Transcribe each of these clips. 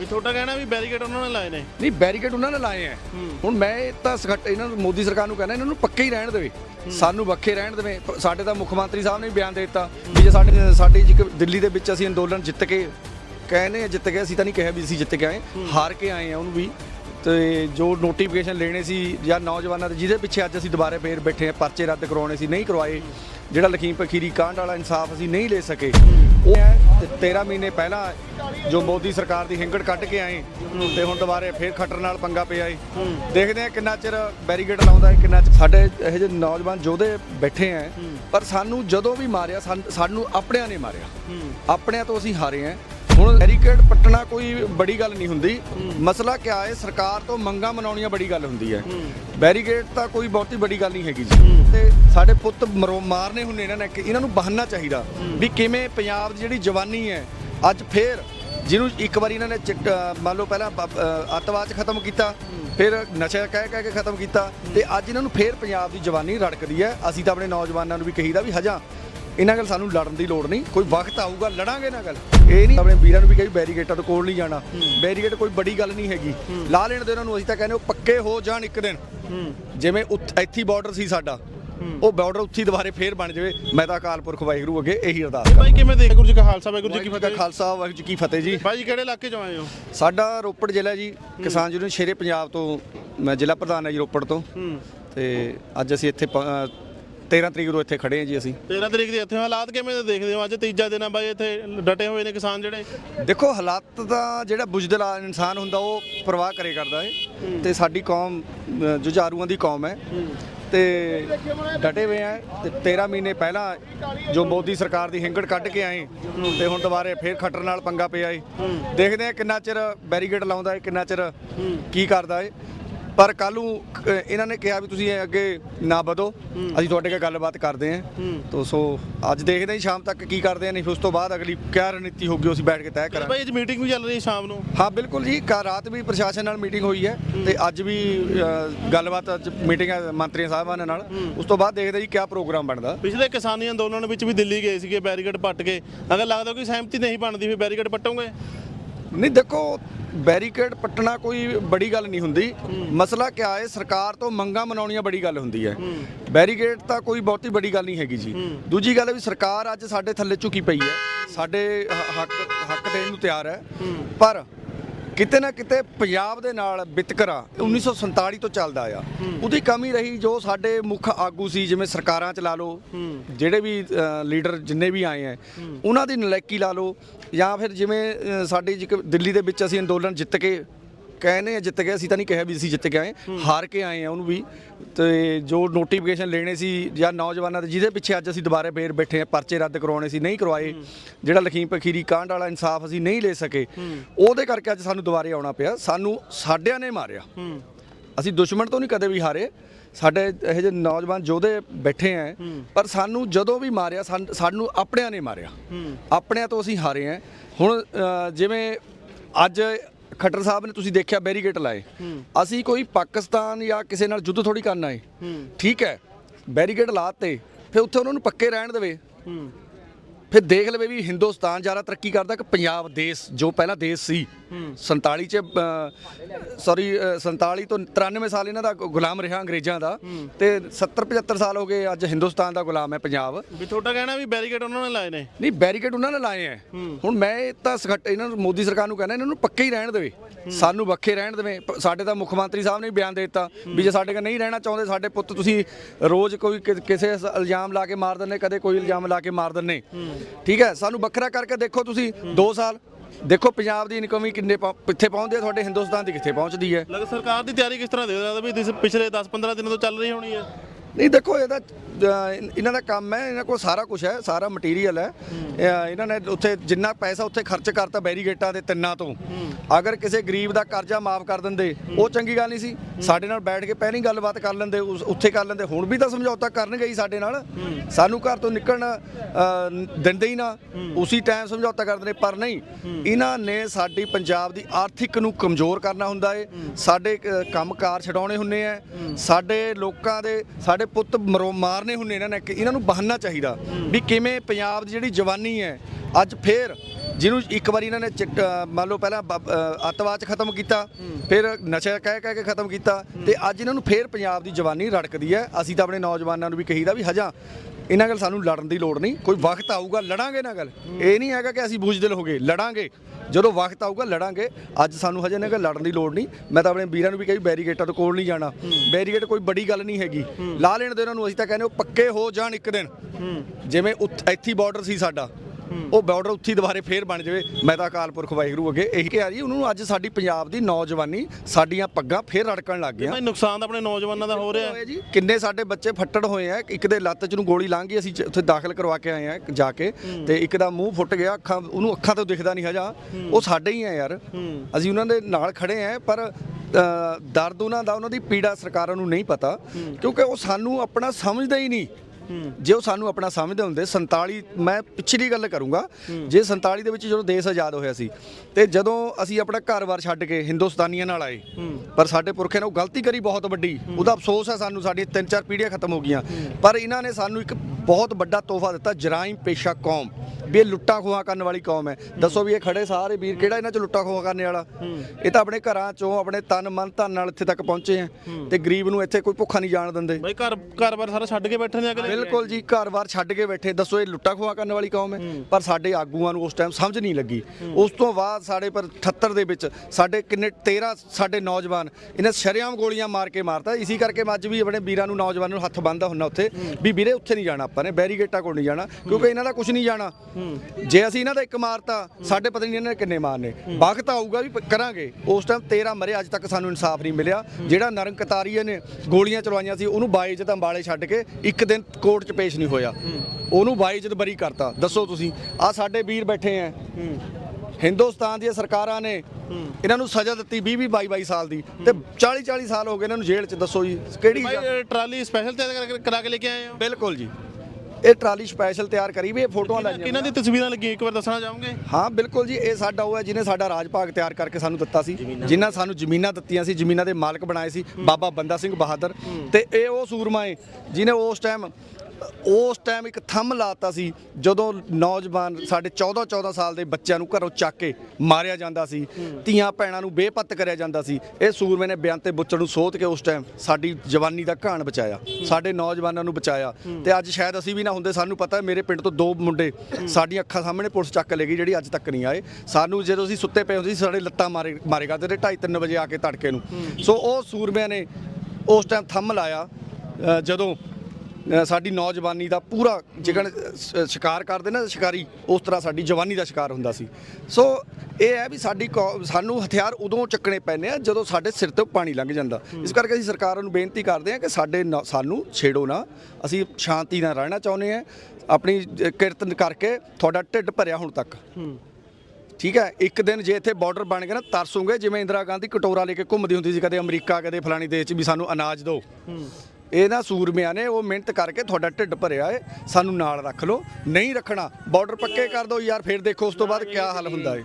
ਵੀ ਤੁਹਾਡਾ ਕਹਿਣਾ ਵੀ ਬੈਰੀਕੇਡ ਉਹਨਾਂ ਨੇ ਲਾਏ ਨੇ। ਨਹੀਂ ਬੈਰੀਕੇਡ ਉਹਨਾਂ ਨੇ ਲਾਏ ਆ ਹੁਣ ਮੈਂ ਇਹ ਤਾਂ ਸਖਤ ਇਹਨਾਂ ਨੂੰ ਮੋਦੀ ਸਰਕਾਰ ਨੂੰ ਕਹਿੰਦਾ ਇਹਨਾਂ ਨੂੰ ਪੱਕੇ ਹੀ ਰਹਿਣ ਦੇਵੇ। ਸਾਨੂੰ ਵੱਖੇ ਰਹਿਣ ਦੇਵੇ। ਸਾਡੇ ਤਾਂ ਮੁੱਖ ਮੰਤਰੀ ਸਾਹਿਬ ਨੇ ਵੀ ਬਿਆਨ ਦੇ ਦਿੱਤਾ ਵੀ ਜੇ ਸਾਡੇ ਸਾਡੀ ਜੀ ਦਿੱਲੀ ਦੇ ਵਿੱਚ ਅਸੀਂ ਅੰਦੋਲਨ ਜਿੱਤ ਕੇ ਕਹਿੰਦੇ ਆ ਜਿੱਤ ਗਏ ਅਸੀਂ ਤਾਂ ਨਹੀਂ ਕਿਹਾ ਵੀ ਅਸੀਂ ਜਿੱਤ ਕੇ ਆਏ। ਹਾਰ ਕੇ ਆਏ ਆ ਉਹਨੂੰ ਵੀ। ਤੇ ਜੋ ਨੋਟੀਫਿਕੇਸ਼ਨ ਲੈਣੇ ਸੀ ਜਾਂ ਨੌਜਵਾਨਾਂ ਦੇ ਜਿਹਦੇ ਪਿੱਛੇ ਅੱਜ ਅਸੀਂ ਦੁਬਾਰੇ ਫੇਰ ਬੈਠੇ ਆ ਪਰਚੇ ਰੱਦ ਕਰਵਾਉਣੇ ਸੀ ਨਹੀਂ ਕਰਵਾਏ ਜਿਹੜਾ ਲਖੀਮਪੁਰ ਖੀਰੀ ਕਾਂਡ ਵਾਲਾ ਇਨਸਾਫ ਅਸੀਂ ਨਹੀਂ ਲੈ ਸਕੇ। ਉਹ ਹੈ ਤੇ 13 ਮਹੀਨੇ ਪਹਿਲਾਂ ਜੋ ਮੋਦੀ ਸਰਕਾਰ ਦੀ ਹਿੰਗੜ ਕੱਢ ਕੇ ਆਏ ਤੇ ਹੁਣ ਦੁਬਾਰੇ ਫੇਰ ਖੱਟਰ ਨਾਲ ਪੰਗਾ ਪਿਆ ਏ। ਦੇਖਦੇ ਆ ਕਿੰਨਾ ਚਿਰ ਬੈਰੀਕੇਡ ਲਾਉਂਦਾ ਹੈ ਕਿੰਨਾ ਚਿਰ ਸਾਡੇ ਇਹ ਜਿਹੇ ਨੌਜਵਾਨ ਯੋਧੇ ਬੈਠੇ ਆ ਪਰ ਸਾਨੂੰ ਜਦੋਂ ਵੀ ਮਾਰਿਆ ਸਾਨੂੰ ਆਪਣਿਆਂ ਨੇ ਮਾਰਿਆ। ਆਪਣਿਆਂ ਤੋਂ ਅਸੀਂ ਹਾਰੇ ਆ ਹੁਣ ਬੈਰੀਕੇਡ ਪੱਟਣਾ ਕੋਈ ਬੜੀ ਗੱਲ ਨਹੀਂ ਹੁੰਦੀ। ਮਸਲਾ ਕਿਆ ਹੈ ਸਰਕਾਰ ਤੋਂ ਮੰਗਾਂ ਮਨਾਉਣੀਆਂ ਬੜੀ ਗੱਲ ਹੁੰਦੀ ਹੈ। ਬੈਰੀਕੇਡ ਤਾਂ ਕੋਈ ਬਹੁਤੀ ਬੜੀ ਗੱਲ ਨਹੀਂ ਹੈਗੀ ਜੀ। ਤੇ ਸਾਡੇ ਪੁੱਤ ਮਰੋ ਮਾਰਨੇ ਹੁੰਦੇ ਇਹਨਾਂ ਨੇ ਕਿ ਇਹਨਾਂ ਨੂੰ ਬਹਾਨਾ ਚਾਹੀਦਾ ਵੀ ਕਿਵੇਂ ਪੰਜਾਬ ਦੀ ਜਿਹੜੀ ਜਵਾਨੀ ਹੈ ਅੱਜ ਫੇਰ ਜਿਹਨੂੰ ਇੱਕ ਵਾਰੀ ਇਹਨਾਂ ਨੇ ਚਿੱਟ- ਅਹ ਮੰਨ ਲਓ ਪਹਿਲਾਂ ਬ- ਅਹ ਅੱਤਵਾਦ 'ਚ ਖਤਮ ਕੀਤਾ ਫਿਰ ਨਸ਼ਾ ਕਹਿ ਕਹਿ ਕੇ ਖਤਮ ਕੀਤਾ ਤੇ ਅੱਜ ਇਹਨਾਂ ਨੂੰ ਫੇਰ ਪੰਜਾਬ ਦੀ ਜਵਾਨੀ ਰੜਕਦੀ ਹੈ। ਅਸੀਂ ਤਾਂ ਆਪਣੇ ਨੌਜਵਾਨਾਂ ਨੂੰ ਵੀ ਕਹੀਦਾ ਵੀ ਹਜਾ ਇਹਨਾਂ ਗੱਲ ਸਾਨੂੰ ਲੜਨ ਦੀ ਲੋੜ ਨਹੀਂ। ਕੋਈ ਵਕਤ ਆਊਗਾ ਲੜਾਂਗੇ ਇਹਨਾਂ ਗੱਲ ਇਹ ਨਹੀਂ ਆਪਣੇ ਵੀਰਾਂ ਨੂੰ ਵੀ ਕਹੀ ਬੈਰੀਗੇਟਾਂ ਤੋਂ ਕੋਲ ਨਹੀਂ ਜਾਣਾ। ਬੈਰੀਗੇਟ ਕੋਈ ਬੜੀ ਗੱਲ ਨਹੀਂ ਹੈਗੀ। ਲਾ ਲੈਣ ਦੇ ਉਹਨਾਂ ਨੂੰ ਅਸੀਂ ਤਾਂ ਕਹਿੰਦੇ ਉਹ ਪੱਕੇ ਹੋ ਜਾਣ ਇੱਕ ਦਿਨ। ਜਿਵੇਂ ਇੱਥੇ ਬਾਰਡਰ ਸੀ ਸਾਡਾ। ਉਹ ਬਾਰਡਰ ਉੱਥੀ ਦੁਬਾਰੇ ਫੇਰ ਬਣ ਜਾਵੇ। ਮੈਂ ਤਾਂ ਅਕਾਲ ਪੁਰਖ ਵਾਹਿਗੁਰੂ ਅੱਗੇ ਇਹੀ ਅਰਦਾਸ ਭਾਈ ਕਿਵੇਂ ਦੇਖ ਗੁਰੂ ਜੀ ਕਾ ਖਾਲਸਾ ਵਾਹਿਗੁਰੂ ਜੀ ਕੀ ਫਤਿਹ। ਖਾਲਸਾ ਵਾਹਿਗੁਰੂ ਜੀ ਕੀ ਫਤਿਹ ਜੀ। ਭਾਈ ਕਿਹੜੇ ਇਲਾਕੇ ਚੋਂ ਆਏ ਹੋ? ਸਾਡਾ ਰੋਪੜ ਜ਼ਿਲ੍ਹਾ ਜੀ ਕਿਸਾਨ ਯੂਨੀਅਨ ਸ਼ੇਰੇ ਪੰਜਾਬ ਤੋਂ ਮੈਂ ਜ਼ਿਲ੍ਹਾ ਪ੍ਰਧਾਨ ਹਾਂ ਜੀ ਰੋਪੜ ਤੋਂ। ਤੇ ਅੱਜ ਅਸੀਂ ਇੱਥੇ 13 ਤਰੀਕ ਨੂੰ ਇੱਥੇ ਖੜੇ ਹਾਂ ਜੀ ਅਸੀਂ। 13 ਤਰੀਕ ਦੇ ਇੱਥੇ ਹਾਲਾਤ ਕਿਵੇਂ ਦੇ ਦੇਖਦੇ ਹੋ? ਅੱਜ ਤੀਜਾ ਦਿਨ ਆ ਬਾਈ ਇੱਥੇ ਡਟੇ ਹੋਏ ਨੇ ਕਿਸਾਨ ਜਿਹੜੇ। ਦੇਖੋ ਹਾਲਾਤ ਦਾ ਜਿਹੜਾ ਬੁਜਦਲ ਇਨਸਾਨ ਹੁੰਦਾ ਉਹ ਪਰਵਾਹ ਕਰੇ ਕਰਦਾ ਹੈ। ਤੇ ਸਾਡੀ ਕੌਮ ਅ, ਜੁਝਾਰੂਆਂ ਦੀ ਕੌਮ ਹੈ। ਤੇ ਡਟੇ ਹੋਏ ਆ ਤੇ 13 ਮਹੀਨੇ ਪਹਿਲਾਂ ਜੋ ਮੋਦੀ ਸਰਕਾਰ ਦੀ ਹਿੰਗੜ ਕੱਢ ਕੇ ਆਏ ਤੇ ਹੁਣ ਦੁਬਾਰੇ ਫੇਰ ਖੱਟਰ ਨਾਲ ਪੰਗਾ ਪਿਆ ਏ। ਦੇਖਦੇ ਆ ਕਿੰਨਾ ਚਿਰ ਬੈਰੀਗੇਡ ਲਾਉਂਦਾ ਏ ਕਿੰਨਾ ਚਿਰ ਕੀ ਕਰਦਾ ਏ। ਪਰ ਕੱਲ ਨੂੰ ਇਹਨਾਂ ਨੇ ਕਿਹਾ ਵੀ ਤੁਸੀਂ ਇਹ ਅੱਗੇ ਨਾ ਵਧੋ। ਅਸੀਂ ਤੁਹਾਡੇ ਨਾਲ ਗੱਲਬਾਤ ਕਰਦੇ ਹਾਂ। ਤੋ ਸੋ ਅੱਜ ਦੇਖਦੇ ਹਾਂ ਜੀ ਸ਼ਾਮ ਤੱਕ ਕੀ ਕਰਦੇ ਆ ਨਹੀਂ ਫਿਰ ਉਸ ਤੋਂ ਬਾਅਦ ਅਗਲੀ ਕਿਆ ਰਣਨੀਤੀ ਹੋਊਗੀ ਅਸੀਂ ਬੈਠ ਕੇ ਤੈਅ ਕਰਾਂਗੇ। ਭਾਈ ਅੱਜ ਮੀਟਿੰਗ ਵੀ ਚੱਲ ਰਹੀ ਹੈ ਸ਼ਾਮ ਨੂੰ? ਹਾਂ ਬਿਲਕੁਲ ਜੀ ਕੱਲ੍ਹ ਰਾਤ ਵੀ ਪ੍ਰਸ਼ਾਸਨ ਨਾਲ ਮੀਟਿੰਗ ਹੋਈ ਹੈ ਤੇ ਅੱਜ ਵੀ ਅ, ਗੱਲਬਾਤ ਅੱਜ ਮੀਟਿੰਗ ਹੈ ਮੰਤਰੀ ਸਾਹਿਬਾਨ ਨਾਲ। ਉਸ ਤੋਂ ਬਾਅਦ ਦੇਖਦੇ ਜੀ ਕਿਆ ਪ੍ਰੋਗਰਾਮ ਬਣਦਾ। ਪਿਛਲੇ ਕਿਸਾਨੀ ਅੰਦੋਲਨ ਵਿੱਚ ਵੀ ਦਿੱਲੀ ਗਏ ਸੀਗੇ ਬੈਰੀਕੇਡ ਪੱਟ ਕੇ। ਅਗਰ ਲੱਗਦਾ ਕੋਈ ਸਹਿਮਤੀ ਨਹੀਂ ਬਣਦੀ ਫਿਰ ਬੈਰੀਕੇਡ ਪੱਟੋਗੇ? ਨਹੀਂ ਦੇਖੋ ਬੈਰੀਕੇਡ ਪੱਟਣਾ ਕੋਈ ਬੜੀ ਗੱਲ ਨਹੀਂ ਹੁੰਦੀ। ਮਸਲਾ ਕਿਆ ਹੈ ਸਰਕਾਰ ਤੋਂ ਮੰਗਾਂ ਮਨਾਉਣੀਆਂ ਬੜੀ ਗੱਲ ਹੁੰਦੀ ਹੈ। ਬੈਰੀਕੇਡ ਤਾਂ ਕੋਈ ਬਹੁਤੀ ਬੜੀ ਗੱਲ ਨਹੀਂ ਹੈਗੀ ਜੀ। ਦੂਜੀ ਗੱਲ ਵੀ ਸਰਕਾਰ ਅੱਜ ਸਾਡੇ ਥੱਲੇ ਝੁਕੀ ਪਈ ਹੈ। ਸਾਡੇ ਹੱਕ ਹੱਕ ਦੇਣ ਨੂੰ ਤਿਆਰ ਹੈ। ਪਰ ਕਿਤੇ ਨਾ ਕਿਤੇ ਪੰਜਾਬ ਦੇ ਨਾਲ ਵਿਤਕਰਾ 1947 ਤੋਂ ਚੱਲਦਾ ਆ। ਉਹਦੀ ਕਮੀ ਰਹੀ ਜੋ ਸਾਡੇ ਮੁੱਖ ਆਗੂ ਸੀ ਜਿਵੇਂ ਸਰਕਾਰਾਂ ਚ ਲਾ ਲਓ ਜਿਹੜੇ ਵੀ ਲੀਡਰ ਜਿੰਨੇ ਵੀ ਆਏ ਆ ਉਹਨਾਂ ਦੀ ਨਲਾਇਕੀ ਲਾ ਲਓ ਜਾਂ ਫਿਰ ਜਿਵੇਂ ਸਾਡੀ ਦਿੱਲੀ ਦੇ ਵਿੱਚ ਅਸੀਂ ਅੰਦੋਲਨ ਜਿੱਤ ਕੇ ਕਹਿੰਦੇ ਆ ਜਿੱਤ ਗਏ ਅਸੀਂ ਤਾਂ ਨਹੀਂ ਕਿਹਾ ਵੀ ਅਸੀਂ ਜਿੱਤ ਕੇ ਆਏ ਹਾਰ ਕੇ ਆਏ ਆ ਉਹਨੂੰ ਵੀ। ਤੇ ਜੋ ਨੋਟੀਫਿਕੇਸ਼ਨ ਲੈਣੇ ਸੀ ਜਾਂ ਨੌਜਵਾਨਾਂ ਦੇ ਜਿਹਦੇ ਪਿੱਛੇ ਅੱਜ ਅਸੀਂ ਦੁਬਾਰੇ ਫੇਰ ਬੈਠੇ ਆ ਪਰਚੇ ਰੱਦ ਕਰਵਾਉਣੇ ਸੀ ਨਹੀਂ ਕਰਵਾਏ ਜਿਹੜਾ ਲਖੀਮਪੁਰ ਖੀਰੀ ਕਾਂਡ ਵਾਲਾ ਇਨਸਾਫ ਅਸੀਂ ਨਹੀਂ ਲੈ ਸਕੇ ਉਹਦੇ ਕਰਕੇ ਅੱਜ ਸਾਨੂੰ ਦੁਬਾਰੇ ਆਉਣਾ ਪਿਆ ਸਾਨੂੰ ਸਾਡਿਆਂ ਨੇ ਮਾਰਿਆ। ਅਸੀਂ ਦੁਸ਼ਮਣ ਤੋਂ ਨਹੀਂ ਕਦੇ ਵੀ ਹਾਰੇ ਸਾਡੇ ਇਹ ਜਿਹੇ ਨੌਜਵਾਨ ਯੋਧੇ ਬੈਠੇ ਆ ਪਰ ਸਾਨੂੰ ਜਦੋਂ ਵੀ ਮਾਰਿਆ ਸਾਨ- ਆਪਣਿਆਂ ਨੇ ਮਾਰਿਆ। ਆਪਣਿਆਂ ਤੋਂ ਅਸੀਂ ਹਾਰੇ ਆ। ਹੁਣ ਜਿਵੇਂ ਅੱਜ ਖੱਟਰ ਸਾਹਿਬ ਨੇ ਤੁਸੀਂ ਦੇਖਿਆ ਬੈਰੀਗੇਟ ਲਾਏ। ਅਸੀਂ ਕੋਈ ਪਾਕਿਸਤਾਨ ਜਾਂ ਕਿਸੇ ਨਾਲ ਯੁੱਧ ਥੋੜੀ ਕਰਨਾ ਹੈ। ਠੀਕ ਹੈ ਬੈਰੀਗੇਟ ਲਾਤੇ ਫਿਰ ਉੱਥੇ ਉਹਨਾਂ ਨੂੰ ਪੱਕੇ ਰਹਿਣ ਦੇਵੇ। ਫਿਰ ਦੇਖ ਲਵੇ ਵੀ ਹਿੰਦੁਸਤਾਨ ਜ਼ਿਆਦਾ ਤਰੱਕੀ ਕਰਦਾ ਕਿ ਪੰਜਾਬ ਦੇਸ਼ ਜੋ ਪਹਿਲਾਂ ਦੇਸ਼ ਸੀ। 47 ਚ ਸੌਰੀ 47 ਤੋਂ 93 ਸਾਲ ਇਹਨਾਂ ਦਾ ਗੁਲਾਮ ਰਿਹਾ ਅੰਗਰੇਜ਼ਾਂ ਦਾ ਤੇ 70 75 ਸਾਲ ਹੋ ਗਏ ਅੱਜ ਹਿੰਦੁਸਤਾਨ ਦਾ ਗੁਲਾਮ ਹੈ ਪੰਜਾਬ। ਵੀ ਤੁਹਾਡਾ ਕਹਿਣਾ ਵੀ ਬੈਰੀਕੇਡ ਉਹਨਾਂ ਨੇ ਲਾਏ ਨੇ? ਨਹੀਂ ਬੈਰੀਕੇਡ ਉਹਨਾਂ ਨੇ ਲਾਏ ਆ ਹੁਣ ਮੈਂ ਇਹ ਤਾਂ ਸਖਤ ਇਹਨਾਂ ਨੂੰ ਮੋਦੀ ਸਰਕਾਰ ਨੂੰ ਕਹਿੰਦਾ ਇਹਨਾਂ ਨੂੰ ਪੱਕੇ ਹੀ ਰਹਿਣ ਦੇਵੇ। ਸਾਨੂੰ ਵੱਖੇ ਰਹਿਣ ਦੇਵੇ। ਸਾਡੇ ਤਾਂ ਮੁੱਖ ਮੰਤਰੀ ਸਾਹਿਬ ਨੇ ਬਿਆਨ ਦੇ ਦਿੱਤਾ ਵੀ ਜੇ ਸਾਡੇ ਕੋਲ ਨਹੀਂ ਰਹਿਣਾ ਚਾਹੁੰਦੇ ਸਾਡੇ ਪੁੱਤ ਤੁਸੀਂ ਰੋਜ਼ ਕੋਈ ਕਿਸੇ ਇਲਜ਼ਾਮ ਲਾ ਕੇ ਮਾਰ ਦਿੰਦੇ ਕਦੇ ਕੋਈ ਇਲਜ਼ਾਮ ਲਾ ਕੇ ਮਾਰ ਦਿੰਦੇ। ਠੀਕ ਹੈ ਸਾਨੂੰ ਵੱਖਰਾ ਕਰਕੇ ਦੇਖੋ ਤੁਸੀਂ 2 ਸਾਲ ਦੇਖੋ, ਪੰਜਾਬ ਦੀ ਇਨਕਮ ਵੀ ਕਿੰਨੇ ਪਹੁੰ- ਕਿੱਥੇ ਪਹੁੰਚਦੀ ਹੈ? ਤੁਹਾਡੇ ਹਿੰਦੁਸਤਾਨ ਦੀ ਕਿੱਥੇ ਪਹੁੰਚਦੀ ਹੈ? ਲੱਗ ਸਰਕਾਰ ਦੀ ਤਿਆਰੀ ਕਿਸ ਤਰ੍ਹਾਂ ਦੇ ਰਿਹਾ ਵੀ ਤੁਸੀਂ ਪਿਛਲੇ 10-15 ਦਿਨਾਂ ਤੋਂ ਚੱਲ ਰਹੀ ਹੋਣੀ ਹੈ। ਨਹੀਂ ਦੇਖੋ ਇਹਦਾ ਇਹਨਾਂ ਦਾ ਕੰਮ ਹੈ ਇਹਨਾਂ ਕੋਲ ਸਾਰਾ ਕੁਝ ਹੈ ਸਾਰਾ ਮਟੀਰੀਅਲ ਹੈ। ਇਹਨਾਂ ਨੇ ਉੱਥੇ ਜਿੰਨਾ ਪੈਸਾ ਉੱਥੇ ਖਰਚ ਕਰਤਾ ਬੈਰੀਗੇਟਾਂ ਦੇ ਤਿੰਨਾਂ ਤੋਂ। ਅਗਰ ਕਿਸੇ ਗਰੀਬ ਦਾ ਕਰਜ਼ਾ ਮਾਫ ਕਰ ਦਿੰਦੇ ਉਹ ਚੰਗੀ ਗੱਲ ਨਹੀਂ ਸੀ। ਸਾਡੇ ਨਾਲ ਬੈਠ ਕੇ ਪਹਿਲਾਂ ਗੱਲਬਾਤ ਕਰ ਲੈਂਦੇ ਉਸ- ਉੱਥੇ ਕਰ ਲੈਂਦੇ ਹੁਣ ਵੀ ਤਾਂ ਸਮਝੌਤਾ ਕਰਨਗੇ ਹੀ ਸਾਡੇ ਨਾਲ। ਸਾਨੂੰ ਘਰ ਤੋਂ ਨਿਕਲਣ ਦਿੰਦੇ ਹੀ ਨਾ। ਉਸੇ ਟਾਈਮ ਸਮਝੌਤਾ ਕਰਦੇ ਨੇ ਪਰ ਨਹੀਂ। ਇਹਨਾਂ ਨੇ ਸਾਡੀ ਪੰਜਾਬ ਦੀ ਆਰਥਿਕ ਨੂੰ ਕਮਜ਼ੋਰ ਕਰਨਾ ਹੁੰਦਾ ਏ। ਸਾਡੇ ਅਹ, ਕੰਮਕਾਰ ਛਡਾਉਣੇ ਹੁੰਨੇ ਆ। ਸਾਡੇ ਲੋਕਾਂ ਦੇ ਸਾਡੇ ਪੁੱਤ ਮਰੋ ਮਾਰਨੇ ਹੁੰਨੇ ਇਹਨਾਂ ਨੇ ਕਿ ਇਹਨਾਂ ਨੂੰ ਬਹਾਨਾ ਚਾਹੀਦਾ ਵੀ ਕਿਵੇਂ ਪੰਜਾਬ ਦੀ ਜਿਹੜੀ ਜਵਾਨੀ ਹੈ, ਅੱਜ ਫੇਰ ਜਿਹਨੂੰ ਇੱਕ ਵਾਰੀ ਇਹਨਾਂ ਨੇ ਚਿੱਟ- ਮੰਨ ਲਓ ਪਹਿਲਾਂ ਬ- ਅੱਤਵਾਦ 'ਚ ਖਤਮ ਕੀਤਾ, ਫਿਰ ਨਸ਼ਾ ਕਹਿ ਕਹਿ ਕੇ ਖਤਮ ਕੀਤਾ ਤੇ ਅੱਜ ਇਹਨਾਂ ਨੂੰ ਫੇਰ ਪੰਜਾਬ ਦੀ ਜਵਾਨੀ ਰੜਕਦੀ ਹੈ। ਅਸੀਂ ਤਾਂ ਆਪਣੇ ਨੌਜਵਾਨਾਂ ਨੂੰ ਵੀ ਕਹੀਦਾ ਵੀ ਹਜਾ ਇਹਨਾਂ ਗੱਲ ਸਾਨੂੰ ਲੜਨ ਦੀ ਲੋੜ ਨਹੀਂ, ਕੋਈ ਵਕਤ ਆਊਗਾ, ਲੜਾਂਗੇ ਇਹਨਾਂ ਗੱਲ ਇਹ ਨਹੀਂ ਹੈਗਾ ਕਿ ਅਸੀਂ ਬੁਝਦਿਲ ਹੋ ਗਏ, ਲੜਾਂਗੇ। ਜਦੋਂ ਵਕਤ ਆਊਗਾ ਲੜਾਂਗੇ। ਅੱਜ ਸਾਨੂੰ ਹਜੇ ਇਹਨਾਂ ਗੱਲ ਲੜਨ ਦੀ ਲੋੜ ਨਹੀਂ। ਮੈਂ ਤਾਂ ਆਪਣੇ ਵੀਰਾਂ ਨੂੰ ਵੀ ਕਹੀ ਬੈਰੀਗੇਟਾਂ ਤੋਂ ਕੋਲ ਨਹੀਂ ਜਾਣਾ। ਬੈਰੀਗੇਟ ਕੋਈ ਵੱਡੀ ਗੱਲ ਨਹੀਂ ਹੈਗੀ। ਲਾ ਲੈਣ ਦੇ ਉਹਨਾਂ ਨੂੰ ਅਸੀਂ ਤਾਂ ਕਹਿੰਦੇ ਉਹ ਪੱਕੇ ਹੋ ਜਾਣ ਇੱਕ ਦਿਨ। ਜਿਵੇਂ ਇੱਥੇ ਬਾਰਡਰ ਸੀ ਸਾਡਾ। ਉਹ ਬਾਰਡਰ ਉੱਥੀ ਦੁਬਾਰੇ ਫੇਰ ਬਣ ਜਾਵੇ। ਮੈਂ ਤਾਂ ਅਕਾਲ ਪੁਰਖ ਵਾਹਿਗੁਰੂ ਅੱਗੇ ਇਹੀ ਕਿਹਾ ਜੀ ਉਹਨੂੰ ਅੱਜ ਸਾਡੀ ਪੰਜਾਬ ਦੀ ਨੌਜਵਾਨੀ ਸਾਡੀਆਂ ਪੱਗਾਂ ਫੇਰ ਰੜਕਣ ਲੱਗ ਗਈਆਂ। ਨੁਕਸਾਨ ਤਾਂ ਆਪਣੇ ਨੌਜਵਾਨਾਂ ਦਾ ਹੋ ਰਿਹਾ। ਹੋਇਆ ਜੀ? ਕਿੰਨੇ ਸਾਡੇ ਬੱਚੇ ਫੱਟੜ ਹੋਏ ਆ। ਇੱਕ ਦੇ ਲੱਤ ਚ ਨੂੰ ਗੋਲੀ ਲੰਘ ਗਈ ਅਸੀਂ ਉੱਥੇ ਦਾਖਲ ਕਰਵਾ ਕੇ ਆਏ ਆ ਜਾ ਕੇ। ਤੇ ਇੱਕ ਦਾ ਮੂੰਹ ਫੁੱਟ ਗਿਆ ਅੱਖਾਂ ਉਹਨੂੰ ਅੱਖਾਂ ਤੋਂ ਦਿਖਦਾ ਨਹੀਂ ਹਜਾ। ਉਹ ਸਾਡੇ ਹੀ ਆ ਯਾਰ। ਅਸੀਂ ਉਹਨਾਂ ਦੇ ਨਾਲ ਖੜੇ ਆ ਪਰ ਦਰਦ ਉਹਨਾਂ ਦਾ ਉਹਨਾਂ ਦੀ ਪੀੜਾ ਸਰਕਾਰਾਂ ਨੂੰ ਨਹੀਂ ਪਤਾ। ਕਿਉਂਕਿ ਉਹ ਸਾਨੂੰ ਆਪਣਾ ਸਮਝਦਾ ਹੀ ਨਹੀਂ। ਜੇ ਉਹ ਸਾਨੂੰ ਆਪਣਾ ਸਮਝਦੇ ਹੁੰਦੇ 47 ਮੈਂ ਪਿਛਲੀ ਗੱਲ ਕਰੂੰਗਾ ਜੇ 47 ਦੇ ਵਿੱਚ ਜਦੋਂ ਦੇਸ਼ ਆਜ਼ਾਦ ਹੋਇਆ ਸੀ ਤੇ ਜਦੋਂ ਅਸੀਂ ਆਪਣਾ ਘਰ-ਬਾਰ ਛੱਡ ਕੇ ਹਿੰਦੁਸਤਾਨੀਆਂ ਨਾਲ ਆਏ ਪਰ ਸਾਡੇ ਪੁਰਖਿਆਂ ਨੇ ਉਹ ਗਲਤੀ ਕਰੀ ਬਹੁਤ ਵੱਡੀ ਉਹਦਾ ਅਫਸੋਸ ਹੈ ਸਾਨੂੰ ਸਾਡੀ ਤਿੰਨ ਚਾਰ ਪੀੜ੍ਹੀਆਂ ਖਤਮ ਹੋ ਗਈਆਂ। ਪਰ ਇਹਨਾਂ ਨੇ ਸਾਨੂੰ ਇੱਕ ਬਹੁਤ ਵੱਡਾ ਤੋਹਫਾ ਦਿੱਤਾ ਜਰਾਇਮ ਪੇਸ਼ਾ ਕੌਮ। ਵੀ ਇਹ ਲੁੱਟਾਂ ਖੋਹਾਂ ਕਰਨ ਵਾਲੀ ਕੌਮ ਹੈ। ਦੱਸੋ ਵੀ ਇਹ ਖੜੇ ਸਾਰੇ ਵੀਰ ਕਿਹੜਾ ਇਹਨਾਂ ਚ ਲੁੱਟਾਂ ਖੋਹਾਂ ਕਰਨੇ ਵਾਲਾ? ਇਹ ਤਾਂ ਆਪਣੇ ਘਰਾਂ ਚੋਂ ਆਪਣੇ ਤਨ ਮਨ ਧਨ ਨਾਲ ਇੱਥੇ ਤੱਕ ਪਹੁੰਚੇ ਆ ਤੇ ਗਰੀਬ ਨੂੰ ਇੱਥੇ ਕੋਈ ਭੁੱਖਾ ਨਹੀਂ ਜਾਣ ਦਿੰਦੇ। ਭਾਈ ਘਰ ਘਰ-ਬਾਰ ਸਾਰਾ ਛੱਡ ਕੇ ਬੈਠੇ ਨੇ ਅਗਲੇ ਬਿਲਕੁਲ ਜੀ ਘਰ-ਬਾਰ ਛੱਡ ਕੇ ਬੈਠੇ। ਦੱਸੋ ਇਹ ਲੁੱਟਾ ਖੋਆ ਕਰਨ ਵਾਲੀ ਕੌਮ ਹੈ। ਪਰ ਸਾਡੇ ਆਗੂਆਂ ਨੂੰ ਉਸ ਟਾਈਮ ਸਮਝ ਨਹੀਂ ਲੱਗੀ। ਉਸ ਤੋਂ ਬਾਅਦ ਸਾਡੇ ਪਰ 78 ਦੇ ਵਿੱਚ ਸਾਡੇ ਕਿੰਨੇ 13 ਸਾਡੇ ਨੌਜਵਾਨ ਇਹਨਾਂ ਸ਼ਰੇਆਮ ਗੋਲੀਆਂ ਮਾਰ ਕੇ ਮਾਰਤਾ। ਇਸੇ ਕਰਕੇ ਮੈਂ ਅੱਜ ਵੀ ਆਪਣੇ ਵੀਰਾਂ ਨੂੰ ਨੌਜਵਾਨਾਂ ਨੂੰ ਹੱਥ ਬੰਨਦਾ ਹੁੰਨਾ ਉੱਥੇ ਵੀ ਵੀਰੇ ਉੱਥੇ ਨਹੀਂ ਜਾਣਾ ਆਪਾਂ। ਨੇ ਬੈਰੀਗੇਟਾਂ ਕੋਲ ਨਹੀਂ ਜਾਣਾ ਕਿਉਂਕਿ ਇਹਨਾਂ ਦਾ ਕੁਝ ਨਹੀਂ ਜਾਣਾ। ਜੇ ਅਸੀਂ ਇਹਨਾਂ ਦਾ ਇੱਕ ਮਾਰਤਾ ਸਾਡੇ ਪਤਾ ਨਹੀਂ ਇਹਨਾਂ ਨੇ ਕਿੰਨੇ ਮਾਰਨੇ। ਵਕਤ ਆਊਗਾ ਵੀ ਕਰਾਂਗੇ। ਉਸ ਟਾਈਮ 13 ਮਰੇ ਅੱਜ ਤੱਕ ਸਾਨੂੰ ਇਨਸਾਫ ਨਹੀਂ ਮਿਲਿਆ। ਜਿਹੜਾ ਨਰਮ ਕਤਾਰੀਏ ਨੇ ਗੋਲੀਆਂ ਚਲਵਾਈਆਂ ਸੀ ਉਹਨੂੰ ਬਾਈ ਤਾਂ ਅੰਬਾਲੇ ਛੱਡ ਕੇ ਇੱਕ ਦਿਨ ਕੋਰਟ 'ਚ ਪੇਸ਼ ਨਹੀਂ ਹੋਇਆ। ਉਹਨੂੰ ਬਾਈ ਚ ਬਰੀ ਕਰਤਾ। ਦੱਸੋ ਤੁਸੀਂ ਆ ਸਾਡੇ ਵੀਰ ਬੈਠੇ ਆ ਹਿੰਦੁਸਤਾਨ ਦੀਆਂ ਸਰਕਾਰਾਂ ਨੇ ਇਹਨਾਂ ਨੂੰ ਸਜ਼ਾ ਦਿੱਤੀ 20 20 22 22 ਸਾਲ ਦੀ। ਤੇ 40 40 ਸਾਲ ਹੋ ਗਏ ਇਹਨਾਂ ਨੂੰ ਜੇਲ੍ਹ 'ਚ। ਦੱਸੋ ਜੀ ਕਿਹੜੀ ਟਰਾਲੀ ਸਪੈਸ਼ਲ ਕਰਕੇ ਕਰਾ ਕੇ ਲੈ ਕੇ ਆਏ ਹੋ? ਬਿਲਕੁਲ ਜੀ। ਇਹ ਟਰਾਲੀ ਸਪੈਸ਼ਲ ਤਿਆਰ ਕਰੀ ਵੀ ਇਹ ਫੋਟੋਆਂ ਲਾਈਆਂ ਕਿਹਨਾਂ ਦੀ ਤਸਵੀਰਾਂ ਲੱਗੀਆਂ? ਇੱਕ ਵਾਰ ਦੱਸਣਾ ਚਾਹੋਗੇ? ਹਾਂ ਬਿਲਕੁਲ ਜੀ ਇਹ ਸਾਡਾ ਉਹ ਹੈ ਜਿਹਨੇ ਸਾਡਾ ਰਾਜ ਭਾਗ ਤਿਆਰ ਕਰਕੇ ਸਾਨੂੰ ਦਿੱਤਾ ਸੀ। ਜਿਨ੍ਹਾਂ ਸਾਨੂੰ ਜ਼ਮੀਨਾਂ ਦਿੱਤੀਆਂ ਸੀ ਜ਼ਮੀਨਾਂ ਦੇ ਮਾਲਕ ਬਣਾਏ ਸੀ ਬਾਬਾ ਬੰਦਾ ਸਿੰਘ ਬਹਾਦਰ। ਤੇ ਇਹ ਉਹ ਸੂਰਮਾ ਹੈ ਜਿਹਨੇ ਉਸ ਟਾਈਮ ਉਸ ਟਾਈਮ ਇੱਕ ਥੰਮ ਲਾਤਾ ਸੀ, ਜਦੋਂ ਨੌਜਵਾਨ ਸਾਡੇ 14 14 ਸਾਲ ਦੇ ਬੱਚਿਆਂ ਨੂੰ ਘਰੋਂ ਚੱਕ ਕੇ ਮਾਰਿਆ ਜਾਂਦਾ ਸੀ, ਧੀਆਂ ਭੈਣਾਂ ਨੂੰ ਬੇਪੱਤ ਕਰਿਆ ਜਾਂਦਾ ਸੀ। ਇਹ ਸੂਰਮੇ ਨੇ ਬਿਆਨ ਤੇ ਬੁੱਚੜ ਨੂੰ ਸੋਧ ਕੇ ਉਸ ਟਾਈਮ ਸਾਡੀ ਜਵਾਨੀ ਦਾ ਘਾਣ ਬਚਾਇਆ, ਸਾਡੇ ਨੌਜਵਾਨਾਂ ਨੂੰ ਬਚਾਇਆ। ਤੇ ਅੱਜ ਸ਼ਾਇਦ ਅਸੀਂ ਵੀ ਨਾ ਹੁੰਦੇ, ਸਾਨੂੰ ਪਤਾ ਮੇਰੇ ਪਿੰਡ ਤੋਂ ਦੋ ਮੁੰਡੇ ਸਾਡੀਆਂ ਅੱਖਾਂ ਸਾਹਮਣੇ ਪੁਲਿਸ ਚੱਕ ਲੈ ਗਈ ਜਿਹੜੀ ਅੱਜ ਤੱਕ ਨਹੀਂ ਆਏ। ਸਾਨੂੰ ਜਦੋਂ ਅਸੀਂ ਸੁੱਤੇ ਪਏ ਹੁੰਦੇ ਸੀ, ਸਾਡੇ ਲੱਤਾਂ ਮਾਰੇ ਮਾਰੇਗਾ ਤੇ 2:30 3 ਵਜੇ ਆ ਕੇ ਤੜਕੇ ਨੂੰ। ਸੋ ਉਹ ਸੂਰਮਿਆਂ ਨੇ ਉਸ ਟਾਈਮ ਥੰਮ ਲਾਇਆ ਜਦੋਂ ਸਾਡੀ ਨੌਜਵਾਨੀ ਦਾ ਪੂਰਾ ਜਿਗਣ ਸ਼ਿਕਾਰ ਕਰਦੇ ਨਾ ਸ਼ਿਕਾਰੀ ਉਸ ਤਰ੍ਹਾਂ ਸਾਡੀ ਜਵਾਨੀ ਦਾ ਸ਼ਿਕਾਰ ਹੁੰਦਾ ਸੀ। ਸੋ ਇਹ ਹੈ ਵੀ ਸਾਡੀ ਸਾਨੂੰ ਹਥਿਆਰ ਉਦੋਂ ਚੱਕਣੇ ਪੈਂਦੇ ਆ ਜਦੋਂ ਸਾਡੇ ਸਿਰ ਤੋਂ ਪਾਣੀ ਲੰਘ ਜਾਂਦਾ। ਇਸ ਕਰਕੇ ਅਸੀਂ ਸਰਕਾਰਾਂ ਨੂੰ ਬੇਨਤੀ ਕਰਦੇ ਹਾਂ ਕਿ ਸਾਡੇ ਸਾਨੂੰ ਛੇੜੋ ਨਾ। ਅਸੀਂ ਸ਼ਾਂਤੀ ਨਾਲ ਰਹਿਣਾ ਚਾਹੁੰਦੇ ਹਾਂ ਆਪਣੀ ਕਿਰਤ ਕਰਕੇ ਤੁਹਾਡਾ ਢਿੱਡ ਭਰਿਆ ਹੁਣ ਤੱਕ। ਠੀਕ ਹੈ ਇੱਕ ਦਿਨ ਜੇ ਇੱਥੇ ਬਾਰਡਰ ਬਣ ਗਿਆ ਨਾ ਤਰਸੂਗੇ ਜਿਵੇਂ ਇੰਦਰਾ ਗਾਂਧੀ ਕਟੋਰਾ ਲੈ ਕੇ ਘੁੰਮਦੀ ਹੁੰਦੀ ਸੀ ਕਦੇ ਅਮਰੀਕਾ ਕਦੇ ਫਲਾਣੀ ਦੇਸ਼ 'ਚ ਵੀ ਸਾਨੂੰ ਅਨਾਜ ਦਿਓ। ਇਹ ਨਾ ਸੂਰਮਿਆਂ ਨੇ ਉਹ ਮਿਹਨਤ ਕਰਕੇ ਤੁਹਾਡਾ ਢਿੱਡ ਭਰਿਆ ਏ ਸਾਨੂੰ ਨਾਲ ਰੱਖ ਲਓ। ਨਹੀਂ ਰੱਖਣਾ ਬਾਰਡਰ ਪੱਕੇ ਕਰ ਦਿਓ ਯਾਰ ਫਿਰ ਦੇਖੋ ਉਸ ਤੋਂ ਬਾਅਦ ਕੀ ਹੱਲ ਹੁੰਦਾ ਏ।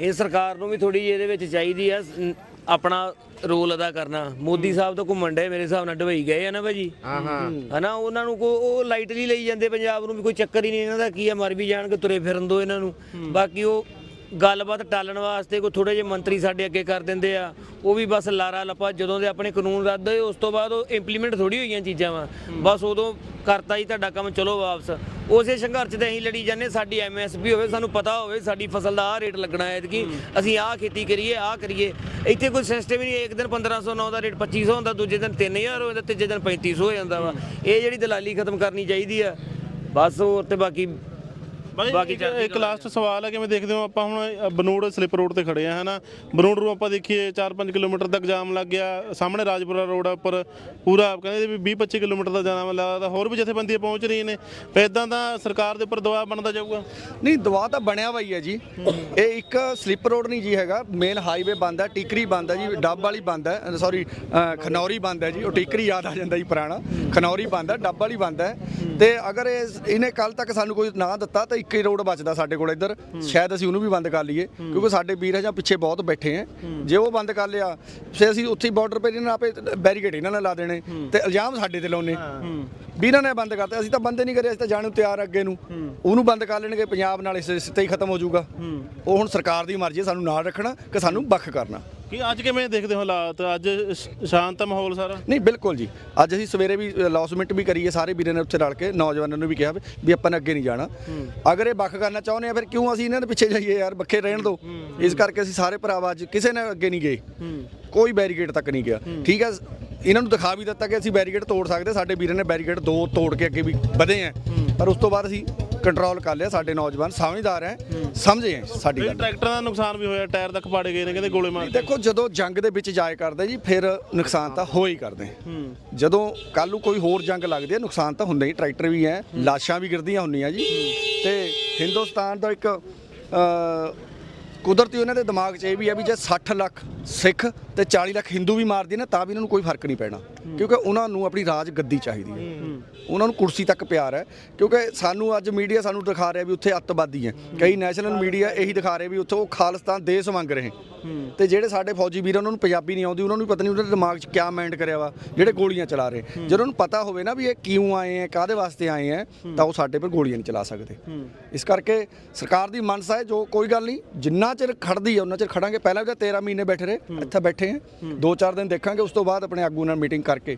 ਇਹ ਸਰਕਾਰ ਨੂੰ ਵੀ ਥੋੜੀ ਜਿਹੀ ਇਹਦੇ ਵਿੱਚ ਚਾਹੀਦੀ ਆ ਸ- ਆਪਣਾ ਰੋਲ ਅਦਾ ਕਰਨਾ। ਮੋਦੀ ਸਾਹਿਬ ਤਾਂ ਘੁੰਮਣ ਡੇ ਮੇਰੇ ਹਿਸਾਬ ਨਾਲ ਡਬਈ ਗਏ ਆ ਨਾ ਭਾਜੀ? ਹਾਂ ਹਾਂ। ਹਨਾ ਉਹਨਾਂ ਨੂੰ ਕੋ ਉਹ ਲਾਈਟਲੀ ਲਈ ਜਾਂਦੇ ਪੰਜਾਬ ਨੂੰ ਵੀ ਕੋਈ ਚੱਕਰ ਹੀ ਨਹੀਂ ਇਹਨਾਂ ਦਾ ਕੀ ਆ ਮਰ ਵੀ ਜਾਣਗੇ ਤੁਰੇ ਫਿਰਨ ਦੋ ਇਹਨਾਂ ਨੂੰ। ਬਾਕੀ ਉਹ ਗੱਲਬਾਤ ਟਾਲਣ ਵਾਸਤੇ ਕੋਈ ਥੋੜੇ ਜਿਹੇ ਮੰਤਰੀ ਸਾਡੇ ਅੱਗੇ ਕਰ ਦਿੰਦੇ ਆ ਉਹ ਵੀ ਬਸ ਲਾਰਾ ਲੱਪਾ ਜਦੋਂ ਦੇ ਆਪਣੇ ਕਾਨੂੰਨ ਰੱਦ ਹੋਏ ਉਸ ਤੋਂ ਬਾਅਦ ਉਹ ਇੰਪਲੀਮੈਂਟ ਥੋੜੀ ਹੋਈਆਂ ਚੀਜ਼ਾਂ ਵਾ। ਬਸ ਉਦੋਂ ਕਰਤਾ ਹੀ ਤੁਹਾਡਾ ਕੰਮ ਚਲੋ ਵਾਪਸ। ਉਸੇ ਸੰਘਰਸ਼ ਤੇ ਅਸੀਂ ਲੜੀ ਜਾਂਦੇ ਸਾਡੀ ਐਮਐਸਪੀ ਹੋਵੇ ਸਾਨੂੰ ਪਤਾ ਹੋਵੇ ਸਾਡੀ ਫਸਲ ਦਾ ਆਹ ਰੇਟ ਲੱਗਣਾ ਹੈ ਕਿ ਅਸੀਂ ਆਹ ਖੇਤੀ ਕਰੀਏ ਆਹ ਕਰੀਏ। ਇੱਥੇ ਕੋਈ ਸਿਸਟਮ ਹੀ ਨਹੀਂ ਇੱਕ ਦਿਨ 1509 ਦਾ ਰੇਟ 2500 ਹੁੰਦਾ ਦੂਜੇ ਦਿਨ 3000 ਹੋ ਜਾਂਦਾ ਤੀਜੇ ਦਿਨ 3500 ਹੋ ਜਾਂਦਾ ਵਾ। ਇਹ ਜਿਹੜੀ ਦਲਾਲੀ ਖਤਮ ਕਰਨੀ ਚਾਹੀਦੀ ਆ ਬਸ ਹੋਰ ਤੇ ਬਾਕੀ ਬਾਈ ਬਾਕੀ ਇੱਕ- ਲਾਸਟ ਸਵਾਲ ਹੈ ਕਿਵੇਂ ਦੇਖਦੇ ਹੋ ਆਪਾਂ ਹੁਣ ਬਨੂੜ ਸਲਿੱਪ ਰੋਡ ਤੇ ਖੜੇ ਆ ਹਨਾ? ਬਨੂੜ ਨੂੰ ਆਪਾਂ ਦੇਖੀਏ 4-5 ਕਿਲੋਮੀਟਰ ਤੱਕ ਜਾਮ ਲੱਗ ਗਿਆ ਸਾਹਮਣੇ ਰਾਜਪੁਰਾ ਰੋਡ ਆ ਉੱਪਰ ਪੂਰਾ ਕਹਿੰਦੇ ਵੀ 20-25 ਕਿਲੋਮੀਟਰ ਦਾ ਜਾਮ ਲੱਗਦਾ ਹੋਰ ਵੀ ਜਥੇਬੰਦੀਆਂ ਪਹੁੰਚ ਰਹੀਆਂ ਨੇ ਫਿਰ ਇਦਾਂ ਤਾਂ ਸਰਕਾਰ ਦੇ ਉੱਪਰ ਦਬਾਅ ਬਣਦਾ ਜਾਊਗਾ? ਨਹੀਂ ਦਵਾ ਤਾਂ ਬਣਿਆ ਵਾ ਹੀ ਹੈ ਜੀ। ਇਹ ਇੱਕ ਸਲਿੱਪ ਰੋਡ ਨਹੀਂ ਜੀ ਹੈਗਾ ਮੇਨ ਹਾਈਵੇ ਬੰਦ ਹੈ ਟਿਕਰੀ ਬੰਦ ਹੈ ਜੀ ਡੱਬ ਵਾਲੀ ਬੰਦ ਹੈ ਸੌਰੀ ਖਨੌਰੀ ਬੰਦ ਹੈ ਜੀ ਉਹ ਟਿਕਰੀ ਯਾਦ ਆ ਜਾਂਦਾ ਜੀ ਪੁਰਾਣਾ। ਖਨੌਰੀ ਬੰਦ ਹੈ ਡੱਬ ਵਾਲੀ ਬੰਦ ਹੈ। ਤੇ ਅਗਰ ਇਹ ਇਹਨੇ ਕੱਲ ਤੱਕ ਸਾਨੂੰ ਕੋਈ ਨਾ ਦਿੱਤਾ ਤਾਂ ਇੱਕ ਹੀ ਰੋਡ ਬਚਦਾ ਸਾਡੇ ਕੋਲ ਇੱਧਰ। ਸ਼ਾਇਦ ਅਸੀਂ ਉਹਨੂੰ ਵੀ ਬੰਦ ਕਰ ਲਈਏ ਕਿਉਂਕਿ ਸਾਡੇ ਵੀਰ ਹਜਾ ਪਿੱਛੇ ਬਹੁਤ ਬੈਠੇ ਆ ਜੇ ਉਹ ਬੰਦ ਕਰ ਲਿਆ ਫਿਰ ਅਸੀਂ ਉੱਥੇ ਬਾਰਡਰ 'ਤੇ ਇਹਨਾਂ ਆਪੇ ਬੈਰੀਕੇਡ ਇਹਨਾਂ ਨੇ ਲਾ ਦੇਣੇ ਤੇ ਇਲਜ਼ਾਮ ਸਾਡੇ ਤੇ ਲਾਉਣੇ। ਵੀ ਇਹਨਾਂ ਨੇ ਬੰਦ ਕਰਤੇ ਅਸੀਂ ਤਾਂ ਬੰਦ ਨਹੀਂ ਕਰੇ ਅਸੀਂ ਤਾਂ ਜਾਣ ਨੂੰ ਤਿਆਰ ਅੱਗੇ ਨੂੰ। ਉਹਨੂੰ ਬੰਦ ਕਰ ਲੈਣਗੇ ਪੰਜਾਬ ਨਾਲ ਇਸ ਸਿੱਤੇ ਹੀ ਖਤਮ ਹੋ ਜਾਊਗਾ। ਉਹ ਹੁਣ ਸਰਕਾਰ ਦੀ ਮਰਜ਼ੀ ਹੈ ਸਾਨੂੰ ਨਾਲ ਰੱਖਣਾ ਕਿ ਸਾਨੂੰ ਵੱਖ ਕਰਨਾ। ਕੀ ਅੱਜ ਕਿਵੇਂ ਦੇਖਦੇ ਹੋ ਹਾਲਾਤ? ਅੱਜ ਸ਼- ਸ਼ਾਂਤ ਮਾਹੌਲ ਸਾਰਾ? ਨਹੀਂ ਬਿਲਕੁਲ ਜੀ। ਅੱਜ ਅਸੀਂ ਸਵੇਰੇ ਵੀ ਲੌਸਮੈਂਟ ਵੀ ਕਰੀਏ ਸਾਰੇ ਵੀਰਾਂ ਨੇ ਉੱਥੇ ਰਲ ਕੇ ਨੌਜਵਾਨਾਂ ਨੂੰ ਵੀ ਕਿਹਾ ਵੀ- ਵੀ ਆਪਾਂ ਨੇ ਅੱਗੇ ਨਹੀਂ ਜਾਣਾ। ਅਗਰ ਇਹ ਵੱਖ ਕਰਨਾ ਚਾਹੁੰਦੇ ਆ ਫਿਰ ਕਿਉਂ ਅਸੀਂ ਇਹਨਾਂ ਦੇ ਪਿੱਛੇ ਜਾਈਏ ਯਾਰ? ਵੱਖੇ ਰਹਿਣ ਦਿਓ। ਇਸ ਕਰਕੇ ਅਸੀਂ ਸਾਰੇ ਭਰਾਵਾ ਅੱਜ ਕਿਸੇ ਨੇ ਅੱਗੇ ਨਹੀਂ ਗਏ। ਕੋਈ ਬੈਰੀਕੇਡ ਤੱਕ ਨਹੀਂ ਗਿਆ। ਠੀਕ ਹੈ ਇਹਨਾਂ ਨੂੰ ਦਿਖਾ ਵੀ ਦਿੱਤਾ ਕਿ ਅਸੀਂ ਬੈਰੀਕੇਡ ਤੋੜ ਸਕਦੇ ਸਾਡੇ ਵੀਰਾਂ ਨੇ ਬੈਰੀਕੇਡ ਦੋ ਤੋੜ ਕੇ ਅੱਗੇ ਵੀ ਵਧੇ ਆ। ਪਰ ਉਸ ਤੋਂ ਬਾਅਦ ਅਸੀਂ ਕੰਟਰੋਲ ਕਰ ਲਿਆ ਸਾਡੇ ਨੌਜਵਾਨ ਸਮਝਦਾਰ ਹੈ ਸਮਝੇ ਹੈ ਸਾਡੀ ਗੱਲ। ਟਰੈਕਟਰਾਂ ਦਾ ਨੁਕਸਾਨ ਵੀ ਹੋਇਆ ਟਾਇਰ ਤੱਕ ਪਾੜੇ ਗਏ ਨੇ ਕਹਿੰਦੇ ਗੋਲੇ ਮਾਰ ਦੇਖੋ ਜਦੋਂ ਜੰਗ ਦੇ ਵਿੱਚ ਜਾਏ ਕਰਦੇ ਜੀ ਫਿਰ ਨੁਕਸਾਨ ਤਾਂ ਹੋ ਹੀ ਕਰਦੇ ਜਦੋਂ ਕੱਲ ਨੂੰ ਕੋਈ ਹੋਰ ਜੰਗ ਲੱਗਦੀ ਹੈ ਨੁਕਸਾਨ ਤਾਂ ਹੁੰਦਾ ਹੀ ਟਰੈਕਟਰ ਵੀ ਹੈ ਲਾਸ਼ਾਂ ਵੀ ਗਿਰਦੀਆਂ ਹੁੰਦੀਆਂ ਜੀ। ਤੇ ਹਿੰਦੁਸਤਾਨ ਦਾ ਇੱਕ ਕੁਦਰਤੀ ਉਹਨਾਂ ਦੇ ਦਿਮਾਗ 'ਚ ਇਹ ਵੀ ਹੈ ਵੀ ਜੇ 60 ਲੱਖ ਸਿੱਖ ਤੇ 40 ਲੱਖ ਹਿੰਦੂ ਵੀ ਮਾਰਦੇ ਨੇ, ਤਾਂ ਵੀ ਇਹਨਾਂ ਨੂੰ ਕੋਈ ਫ਼ਰਕ ਨਹੀਂ ਪੈਣਾ। ਕਿਉਂਕਿ ਉਹਨਾਂ ਨੂੰ ਆਪਣੀ ਰਾਜ ਗੱਦੀ ਚਾਹੀਦੀ ਹੈ। ਉਹਨਾਂ ਨੂੰ ਕੁਰਸੀ ਤੱਕ ਪਿਆਰ ਹੈ। ਕਿਉਂਕਿ ਸਾਨੂੰ ਅੱਜ ਮੀਡੀਆ ਸਾਨੂੰ ਦਿਖਾ ਰਿਹਾ ਵੀ ਉੱਥੇ ਅੱਤਵਾਦੀ ਹੈ। ਕਈ ਨੈਸ਼ਨਲ ਮੀਡੀਆ ਇਹੀ ਦਿਖਾ ਰਹੇ ਵੀ ਉੱਥੇ ਉਹ ਖਾਲਿਸਤਾਨ ਦੇਸ਼ ਮੰਗ ਰਹੇ। ਤੇ ਜਿਹੜੇ ਸਾਡੇ ਫੌਜੀ ਵੀਰ ਉਹਨਾਂ ਨੂੰ ਪੰਜਾਬੀ ਨਹੀਂ ਆਉਂਦੀ, ਉਹਨਾਂ ਨੂੰ ਵੀ ਪਤਾ ਨਹੀਂ ਉਹਨਾਂ ਦੇ ਦਿਮਾਗ 'ਚ ਕਿਆ ਮਾਈਂਡ ਕਰਿਆ ਵਾ, ਜਿਹੜੇ ਗੋਲੀਆਂ ਚਲਾ ਰਹੇ। ਜਦੋਂ ਉਹਨੂੰ ਪਤਾ ਹੋਵੇ ਨਾ ਵੀ ਇਹ ਕਿਉਂ ਆਏ ਆ ਕਾਦੇ ਵਾਸਤੇ ਆਏ ਆ ਤਾਂ ਉਹ ਸਾਡੇ ਪਰ ਗੋਲੀਆਂ ਨਹੀਂ ਚਲਾ ਸਕਦੇ। ਇਸ ਕਰਕੇ ਸਰਕਾਰ ਦੀ ਮਨਸਾ ਹੈ, ਜੋ ਕੋਈ ਗੱਲ ਨਹੀਂ, ਜਿੰਨਾ ਚਿਰ ਖੜਦੀ ਹੈ ਉਹਨਾਂ ਚਿਰ ਖੜਾਂਗੇ ਪਹਿਲਾਂ ਵੀ ਤਾਂ 13 ਮਹੀਨੇ ਬੈਠੇ ਰਹੇ ਇੱਥੇ ਬੈਠੇ ਆ। ਦੋ ਚਾਰ ਦਿਨ ਦੇਖਾਂਗੇ ਉਸ ਤੋਂ ਬਾਅਦ ਆਪਣੇ ਆਗੂ ਨਾਲ ਮੀਟਿੰਗ ਕਰਕੇ।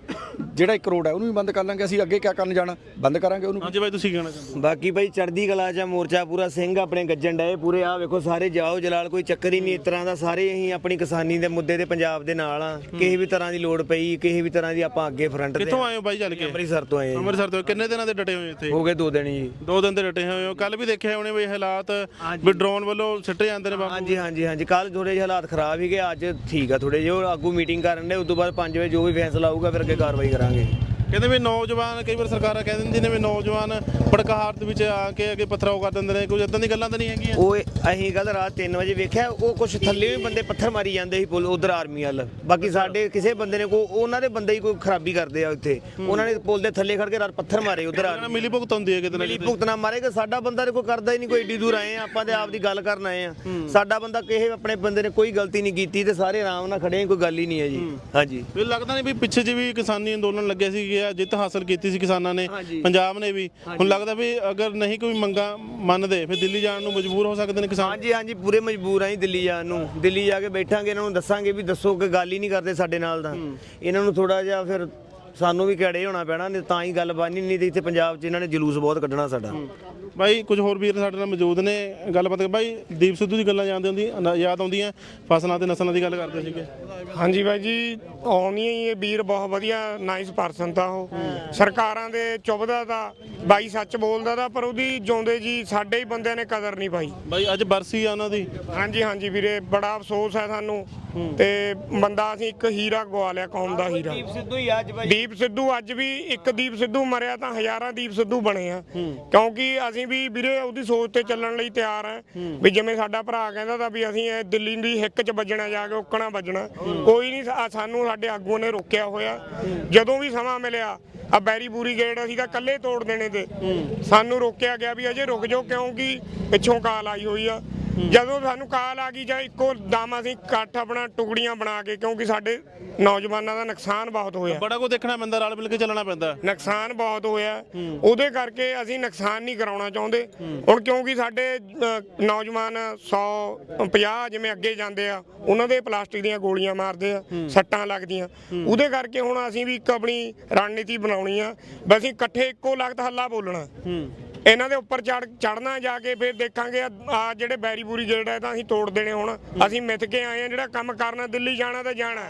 ਜਿਹੜਾ ਇੱਕ ਰੋਡ ਹੈ ਉਹਨੂੰ ਵੀ ਬੰਦ ਕਰ ਲਾਂਗੇ ਅਸੀਂ ਅੱਗੇ ਕਿਆ ਕਰਨ ਜਾਣਾ? ਬੰਦ ਕਰਾਂਗੇ ਉਹਨੂੰ। ਹਾਂਜੀ ਬਾਈ ਤੁਸੀਂ ਕਹਿਣਾ ਚਾਹੁੰਦੇ ਹੋ? ਬਾਕੀ ਭਾਈ ਚੜ੍ਹਦੀ ਕਲਾ ਚ ਮੋਰਚਾ ਪੂਰਾ ਸਿੰਘ ਆਪਣੇ ਗੱਜਣ ਡਏ ਪੂਰੇ ਆ ਵੇਖੋ ਸਾਰੇ ਜਾਓ ਜਲਾਲ ਕੋਈ ਚੱਕਰ ਹੀ ਨਹੀਂ ਇਸ ਤਰ੍ਹਾਂ ਦਾ ਸਾਰੇ ਅਸੀਂ ਆਪਣੀ ਕਿਸਾਨੀ ਦੇ ਮੁੱਦੇ ਤੇ ਪੰਜਾਬ ਦੇ ਨਾਲ ਆ। ਕਿਸੇ ਵੀ ਤਰ੍ਹਾਂ ਦੀ ਲੋੜ ਪਈ ਕਿਸੇ ਵੀ ਤਰ੍ਹਾਂ ਦੀ ਆਪਾਂ ਅੱਗੇ ਫਰੰਟ ਤੇ ਕਿੱਥੋਂ ਆਏ ਹੋ ਬਾਈ ਚੱਲ ਕੇ? ਅੰਮ੍ਰਿਤਸਰ ਤੋਂ ਆਏ ਜੀ। ਅੰਮ੍ਰਿਤਸਰ ਤੋਂ ਕਿੰਨੇ ਦਿਨਾਂ ਦੇ ਡਟੇ ਹੋਏ ਇੱਥੇ? ਹੋ ਗਏ ਦੋ ਦਿਨ ਜੀ। ਦੋ ਦਿਨ ਦੇ ਡਟੇ ਹੋਏ ਹੋ। ਕੱਲ ਵੀ ਦੇਖਿਆ ਹੋਣੇ ਵੀ ਹਾਲਾਤ ਵੀ ਡਰੋਨ ਵੱਲੋਂ ਸਿੱਟੇ ਜਾਂਦੇ ਨੇ ਬਾਬੂ ਹਾਂਜੀ ਹਾਂਜੀ ਹਾਂਜੀ। ਕੱਲ ਥੋੜੇ ਜਿਹੇ ਹਾਲਾਤ ਖਰਾਬ ਹੀ ਗਏ ਅੱਜ ਠੀਕ ਆ ਥੋੜੇ ਜਿਹੇ, ਉਹ ਆਗੂ ਮੀਟਿੰਗ ਕਰਨ ਦੇ ਉਸ ਤੋਂ ਬਾਅਦ 5 ਵਜੇ ਜੋ ਵੀ ਫੈਸਲਾ ਆਊਗਾ ਫਿਰ ਅੱਗੇ ਕਾਰਵਾਈ ਕਰਾਂਗੇ। ਕਹਿੰਦੇ ਵੀ ਨੌਜਵਾਨ ਕਈ ਵਾਰ ਸਰਕਾਰਾਂ ਕਹਿ ਦਿੰਦੀਆਂ ਨੇ ਵੀ ਨੌਜਵਾਨ ਬੜਕਾਹਾਰ ਦੇ ਵਿੱਚ ਆ ਕੇ ਅੱਗੇ ਪਥਰਾਓ ਕਰ ਦਿੰਦੇ ਨੇ ਕੋਈ ਇਦਾਂ ਦੀ ਗੱਲਾਂ ਤਾਂ ਨਹੀਂ ਹੈਗੀਆਂ? ਉਹ ਅਸੀਂ ਕੱਲ ਰਾਤ 3 ਵਜੇ ਵੇਖਿਆ ਉਹ ਕੁਝ ਥੱਲੇ ਵੀ ਬੰਦੇ ਪੱਥਰ ਮਾਰੀ ਜਾਂਦੇ ਸੀ ਪੁਲ ਉਧਰ ਆਰਮੀ ਵੱਲ। ਬਾਕੀ ਸਾਡੇ ਕਿਸੇ ਬੰਦੇ ਨੇ ਕੋ ਉਹਨਾਂ ਦੇ ਬੰਦੇ ਹੀ ਕੋਈ ਖਰਾਬੀ ਕਰਦੇ ਆ ਉੱਥੇ। ਉਹਨਾਂ ਨੇ ਪੁਲ ਦੇ ਥੱਲੇ ਖੜ ਕੇ ਰਾਤ ਪੱਥਰ ਮਾਰੇ ਉਧਰ ਕਹਿੰਦਾ ਮਿਲੀ ਭੁਗਤ ਹੁੰਦੀ ਹੈ ਕਿਤੇ ਨਾ ਮਿਲੀ ਕਿਤੇ। ਭੁਗਤਣਾ ਮਾਰੇਗਾ ਸਾਡਾ ਬੰਦਾ ਕੋਈ ਕਰਦਾ ਹੀ ਨਹੀਂ ਕੋਈ ਏਡੀ ਦੂਰ ਆਏ ਆ ਆਪਾਂ ਤੇ ਆਪ ਦੀ ਗੱਲ ਕਰਨ ਆਏ ਆ। ਸਾਡਾ ਬੰਦਾ ਕਿਸੇ ਆਪਣੇ ਬੰਦੇ ਨੇ ਕੋਈ ਗਲਤੀ ਨਹੀਂ ਕੀਤੀ ਤੇ ਸਾਰੇ ਆਰਾਮ ਨਾਲ ਖੜੇ ਆ ਕੋਈ ਗੱਲ ਹੀ ਨਹੀਂ ਹੈ ਜੀ। ਹਾਂਜੀ। ਵੀ ਲੱਗਦਾ ਨਹੀਂ ਵੀ ਪਿੱਛੇ ਜਿਹੇ ਵੀ ਕਿਸਾਨੀ ਅੰਦੋਲਨ ਲੱਗਿਆ ਸੀ ਗਿਆ ਜਿੱਤ ਹਾਸਲ ਕੀਤੀ ਸੀ ਕਿਸਾਨਾਂ ਨੇ। ਪੰਜਾਬ ਨੇ ਵੀ। ਹੁਣ ਲੱਗਦਾ ਵੀ ਅਗਰ ਨਹੀਂ ਕੋਈ ਮੰਗਾ ਮੰਨਦੇ ਫਿਰ ਦਿੱਲੀ ਜਾਣ ਨੂੰ ਮਜਬੂਰ ਹੋ ਸਕਦੇ ਨੇ ਕਿਸਾਨ? ਹਾਂਜੀ ਹਾਂਜੀ ਪੂਰੇ ਮਜਬੂਰ ਆਂ ਜੀ ਦਿੱਲੀ ਜਾਣ ਨੂੰ। ਦਿੱਲੀ ਜਾ ਕੇ ਬੈਠਾਂਗੇ ਇਹਨਾਂ ਨੂੰ ਦੱਸਾਂਗੇ ਵੀ ਦੱਸੋ ਕਿ ਗੱਲ ਹੀ ਨਹੀਂ ਕਰਦੇ ਸਾਡੇ ਨਾਲ ਤਾਂ। ਇਹਨਾਂ ਨੂੰ ਥੋੜਾ ਜਿਹਾ ਫਿਰ ਸਾਨੂੰ ਵੀ ਕੜੇ ਹੋਣਾ ਪੈਣਾ ਨਹੀਂ ਤਾਂ ਹੀ ਗੱਲ ਬਾਨੀ ਨਹੀਂ ਤੇ ਇੱਥੇ ਪੰਜਾਬ 'ਚ ਇਹਨਾਂ ਨੇ ਜਲੂਸ ਬਹੁਤ ਕੱਢਣਾ ਸਾਡਾ। ਬਾਈ ਕੁਝ ਹੋਰ ਵੀਰ ਸਾਡੇ ਨਾਲ ਮੌਜੂਦ ਨੇ। ਗੱਲਬਾਤ ਕਰ ਬਾਈ ਦੀਪ ਸਿੱਧੂ ਦੀ ਗੱਲਾਂ ਜਾਣਦੇ ਹੁੰਦੀ ਯਾਦ ਆਉਂਦੀਆਂ ਫਸਲਾਂ ਤੇ ਨਸਲਾਂ ਦੀ ਗੱਲ ਕਰਦੇ ਸੀਗੇ। ਹਾਂਜੀ ਬਾਈ ਜੀ ਆਉਂਦੀਆਂ ਹੀ ਇਹ ਵੀਰ ਬਹੁਤ ਵਧੀਆ ਨਾਈਸ ਪਰਸਨ ਤਾਂ ਉਹ। ਸਰਕਾਰਾਂ ਦੇ ਚੁੱਭਦਾ ਤਾਂ ਬਾਈ ਸੱਚ ਬੋਲਦਾ ਤਾਂ ਪਰ ਉਹਦੀ ਜਿਉਂਦੇ ਜੀ ਸਾਡੇ ਹੀ ਬੰਦਿਆਂ ਨੇ ਕਦਰ ਨਹੀਂ ਪਾਈ। ਬਾਈ ਅੱਜ ਬਰਸੀ ਆ ਉਹਨਾਂ ਦੀ। ਹਾਂਜੀ ਹਾਂਜੀ ਵੀਰੇ ਬੜਾ ਅਫਸੋਸ ਹੈ ਸਾਨੂੰ। ਤੇ ਬੰਦਾ ਅਸੀਂ ਇੱਕ ਹੀਰਾ ਗਵਾ ਲਿਆ ਕੌਮ ਦਾ ਹੀਰਾ। ਸਿੱਧੂ ਹੀ ਅੱਜ ਦੀਪ ਸਿੱਧੂ ਅੱਜ ਵੀ ਇੱਕ ਦੀਪ ਸਿੱਧੂ ਮਰਿਆ ਤਾਂ ਹਜ਼ਾਰਾਂ ਦੀਪ ਸਿੱਧੂ ਬਣੇ ਆ। ਕਿਉਂਕਿ ਅਸੀਂ ਵੀ ਵੀਰੇ ਉਹਦੀ ਸੋਚ ਤੇ ਚੱਲਣ ਲਈ ਤਿਆਰ ਆ। ਵੀ ਜਿਵੇਂ ਸਾਡਾ ਭਰਾ ਕਹਿੰਦਾ ਤਾਂ ਵੀ ਅਸੀਂ ਇਹ ਦਿੱਲੀ ਦੀ ਹਿੱਕ 'ਚ ਵੱਜਣਾ ਜਾ ਕੇ ਉੱਕਣਾ ਵੱਜਣਾ। ਕੋਈ ਨਹੀਂ ਸਾਨੂੰ ਸਾਡੇ ਆਗੂਆਂ ਨੇ ਰੋਕਿਆ ਹੋਇਆ। ਜਦੋਂ ਵੀ ਸਮਾਂ ਮਿਲਿਆ ਆ ਬੈਰੀ ਬੂਰੀ ਗੇਟ ਅਸੀਂ ਤਾਂ ਕੱਲੇ ਤੋੜ ਦੇਣੇ ਤੇ। ਸਾਨੂੰ ਰੋਕਿਆ ਗਿਆ ਵੀ ਅਜੇ ਰੁਕ ਜਾਓ ਕਿਉਂਕਿ ਪਿੱਛੋਂ ਕਾਲ ਆਈ ਹੋਈ ਆ। ਜਦੋਂ ਸਾਨੂੰ ਕਾਲ ਆ ਗਈ ਜਾਂ ਇੱਕੋ ਦਮ ਅਸੀਂ ਇਕੱਠ ਆਪਣਾ ਟੁਕੜੀਆਂ ਬਣਾ ਕੇ ਕਿਉਂਕਿ ਸਾਡੇ ਨੌਜਵਾਨਾਂ ਦਾ ਨੁਕਸਾਨ ਬਹੁਤ ਹੋਇਆ। ਬੜਾ ਕੋ ਦੇਖਣਾ ਪੈਂਦਾ ਰਲ ਮਿਲ ਕੇ ਚੱਲਣਾ ਪੈਂਦਾ। ਨੁਕਸਾਨ ਬਹੁਤ ਹੋਇਆ। ਉਹਦੇ ਕਰਕੇ ਅਸੀਂ ਨੁਕਸਾਨ ਨਹੀਂ ਕਰਾਉਣਾ ਚਾਹੁੰਦੇ। ਹੁਣ ਕਿਉਂਕਿ ਸਾਡੇ ਨੌਜਵਾਨ 100 50 ਜਿਵੇਂ ਅੱਗੇ ਜਾਂਦੇ ਆ ਉਹਨਾਂ ਦੇ ਪਲਾਸਟਿਕ ਦੀਆਂ ਗੋਲੀਆਂ ਮਾਰਦੇ ਆ ਸੱਟਾਂ ਲੱਗਦੀਆਂ। ਉਹਦੇ ਕਰਕੇ ਹੁਣ ਅਸੀਂ ਵੀ ਇੱਕ ਆਪਣੀ ਰਣਨੀਤੀ ਬਣਾਉਣੀ ਆ। ਬਸ ਅਸੀਂ ਇਕੱਠੇ ਇੱਕੋ ਲਗਤ ਹੱਲਾ ਬੋਲਣਾ। ਇਹਨਾਂ ਦੇ ਉੱਪਰ ਚੜ ਚੜਨਾ ਜਾ ਕੇ ਫਿਰ ਦੇਖਾਂਗੇ ਆ ਜਿਹੜੇ ਬੈਰੀ ਬੂਰੀ ਗੇੜ ਹੈ ਤਾਂ ਅਸੀਂ ਤੋੜ ਦੇਣੇ ਹੁਣ। ਅਸੀਂ ਮਿੱਥ ਕੇ ਆਏ ਆ ਜਿਹੜਾ ਕੰਮ ਕਰਨਾ ਦਿੱਲੀ ਜਾਣਾ ਤਾਂ ਜਾਣਾ।